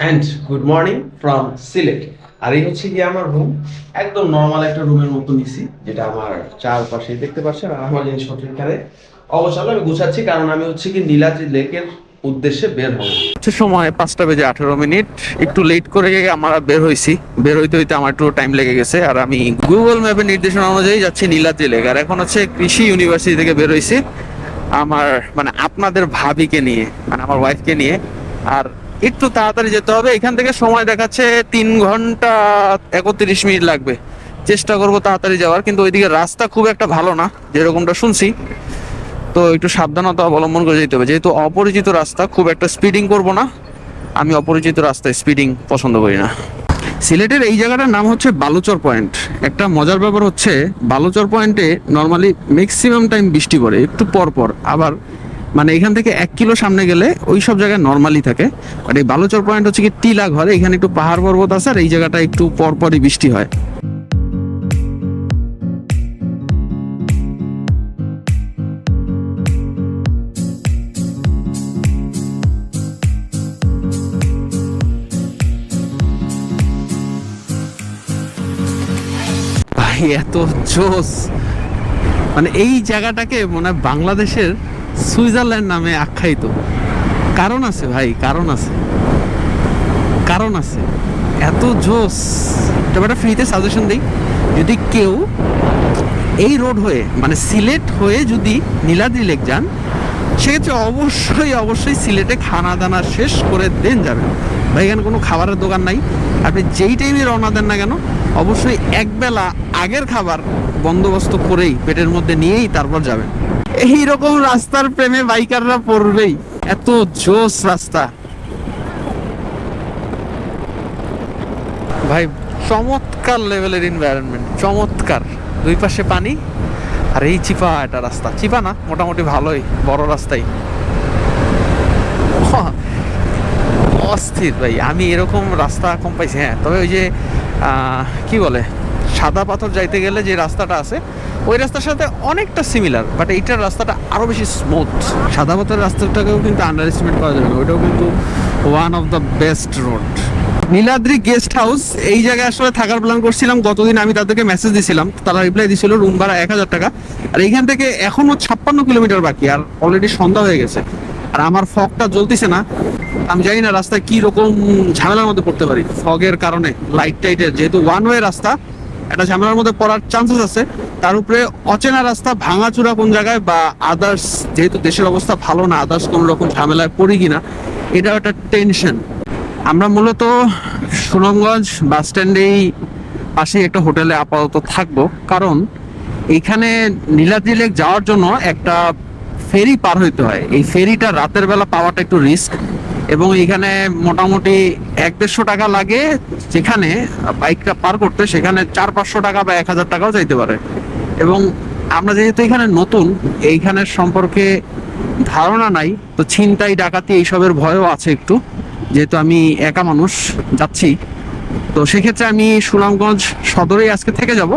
And good morning from Sylhet আর এই হচ্ছে গিয়ে আমার রুম একদম নর্মাল একটা রুমের মতো নিছি, যেটা আমার চারপাশে দেখতে পাচ্ছেন, আর আমার জিনিসপত্র এখানে অবসর আমি গুছাচ্ছি, কারণ আমি হচ্ছে কি নীলাদ্রি লেকের উদ্দেশ্যে বের হব হচ্ছে সময় পাঁচটা বেজে আঠেরো মিনিট, একটু লেট করে আমরা বের হয়েছি বের হইতে হইতে আমার একটু টাইম লেগে গেছে, আর আমি গুগল ম্যাপের নির্দেশনা অনুযায়ী যাচ্ছি নীলাদ্রি লেক। আর এখন হচ্ছে কৃষি ইউনিভার্সিটি থেকে বের হয়েছি আমার মানে আপনাদের ভাবিকে নিয়ে মানে আমার ওয়াইফকে নিয়ে, আর একটু তাড়াতাড়ি যেতে হবে। এখান থেকে সময় দেখাচ্ছে তিন ঘণ্টা একত্রিশ মিনিট লাগবে। চেষ্টা করব তাড়াতাড়ি যাওয়ার, কিন্তু ওইদিকে রাস্তা খুব একটা ভালো না, যেরকমটা শুনছি। তো একটু সাবধানতা অবলম্বন করে যেতে হবে। যেহেতু অপরিচিত রাস্তা, খুব একটা স্পিডিং করব না। আমি অপরিচিত রাস্তায় স্পিডিং পছন্দ করি না। সিলেটের এই জায়গাটার নাম হচ্ছে বালুচর পয়েন্ট। একটা মজার ব্যাপার হচ্ছে, বালুচর পয়েন্টে নর্মালি ম্যাক্সিমাম টাইম বৃষ্টি পড়ে, একটু পর পর, আবার মানে এখান থেকে এক কিলো সামনে গেলে ওই সব জায়গায় নর্মালি থাকে। বাট এই বালুচর পয়েন্ট হচ্ছে কি টিলা ঘর, এখানে একটু পাহাড় পর্বত আছে আর এই জায়গাটা একটু পর পরই বৃষ্টি হয়। এত জোস মানে এই জায়গাটাকে মনে হয় বাংলাদেশের সুইজারল্যান্ড নামে আখ্যায়িত। কারণ আছে ভাই, কারণ আছে। কারণ আছে। এত জোস। তবে একটা ফ্রিতে সাজেশন দিই, যদি কেউ এই রোড হয়ে মানে সিলেট হয়ে যদি নীলাদ্রি লেক যান, সেক্ষেত্রে অবশ্যই অবশ্যই সিলেটে খানা দানা শেষ করে দেন যাবেন। ভাই, এখানে কোনো খাবারের দোকান নাই। আপনি যেই টাইমে রওনা দেন না কেন, অবশ্যই একবেলা আগের খাবার বন্দোবস্ত করেই, পেটের মধ্যে নিয়েই তারপর যাবেন। এই রকম রাস্তার প্রেমে বাইকাররা পড়বেই। এত জোস রাস্তা। ভাই, চমৎকার লেভেলের এনভায়রনমেন্ট চমৎকার। দুই পাশে পানি, আর এই চিপা একটা রাস্তা। চিপা না, মোটামুটি ভালোই, বড় রাস্তাই। অস্থির ভাই, আমি এরকম রাস্তা কম পাইছি হ্যাঁ। তবে ওই যে কি বলে? সাদা পাথর যাইতে গেলে যে রাস্তাটা আছে ওই রাস্তার সাথে অনেকটা সিমিলার বাট এইটার রাস্তাটা আরও বেশি স্মুথ সাদা পাথরের রাস্তাটাকেও কিন্তু আন্ডার এস্টিমেট করা যাবে না ওইটাও কিন্তু one of the best road Niladri guest house এই জায়গায় আসলে থাকার প্ল্যান করছিলাম গতদিন আমি তাদেরকে মেসেজ দিছিলাম তারা রিপ্লাই দিছিল রুম ভাড়া এক হাজার টাকা আর এইখান থেকে এখনও ছাপ্পান্ন কিলোমিটার বাকি আর অলরেডি সন্ধ্যা হয়ে গেছে। আর আমার ফগটা জ্বলতেছে না আমি জানি না রাস্তায় কি রকম ঝামেলার মধ্যে পড়তে পারি ফগের কারণে লাইট টাইটের যেহেতু ওয়ান ওয়ে রাস্তা একটা ঝামেলার মধ্যে পড়ার চান্সেস আছে। তার উপরে অচেনা রাস্তা ভাঙাচুরা কোন জায়গায় বা আদার্স যেহেতু দেশের অবস্থা ভালো না আদার্স কোন রকম ঝামেলায় পড়ি কিনা এটা একটা টেনশন আমরা মূলত সুনামগঞ্জ বাস স্ট্যান্ডেই পাশেই একটা হোটেলে আপাতত থাকব। কারণ এইখানে নীলাদ্রি লেক যাওয়ার জন্য একটা ফেরি পার হইতে হয়। এই ফেরিটা রাতের বেলা পাওয়াটা একটু রিস্ক এবং এখানে মোটামুটি এক দেড়শো টাকা লাগে যেখানে বাইকটা পার করতে, সেখানে চার পাঁচশো টাকা বা এক হাজার টাকাও চাইতে পারে। এবং আমরা যেহেতু এখানে নতুন এইখানের সম্পর্কে ধারণা নাই, তো ছিনতাই, ডাকাতি এইসবের ভয়ও আছে একটু। যেহেতু আমি একা মানুষ, যাচ্ছি। তো সেক্ষেত্রে আমি সুনামগঞ্জ সদরেই আজকে থেকে যাব।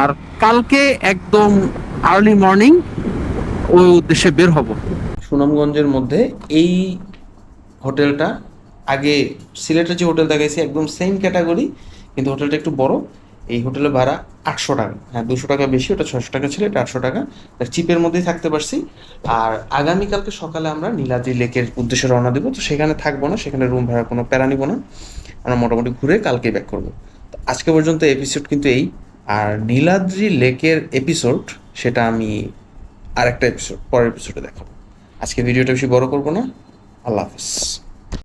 আর কালকে একদম আর্লি মর্নিং ওই উদ্দেশ্যে বের হব। সুনামগঞ্জের মধ্যে এই হোটেলটা। আগে সিলেটের যে হোটেল দেখাইছি একদম সেম ক্যাটাগরি কিন্তু হোটেলটা একটু বড়। এই হোটেলের ভাড়া আটশো টাকা। হ্যাঁ দুশো টাকা বেশি, ওটা ছশো টাকা ছিল, এটা আটশো টাকা। চিপের মধ্যেই থাকতে পারছি। আর আগামীকালকে সকালে আমরা নীলাদ্রি লেকের উদ্দেশ্যে রওনা দেবো। তো সেখানে থাকব না, সেখানে রুম ভাড়া কোনো প্যারা নিবো না। আমরা মোটামুটি ঘুরে কালকে ব্যাক করব। তো আজকে পর্যন্ত এপিসোড কিন্তু এই। আর নীলাদ্রি লেকের এপিসোড সেটা আমি আরেকটা এপিসোড পরের এপিসোডে দেখাবো। আজকে ভিডিওটা বেশি বড় করব না। আল্লাহ হাফিজ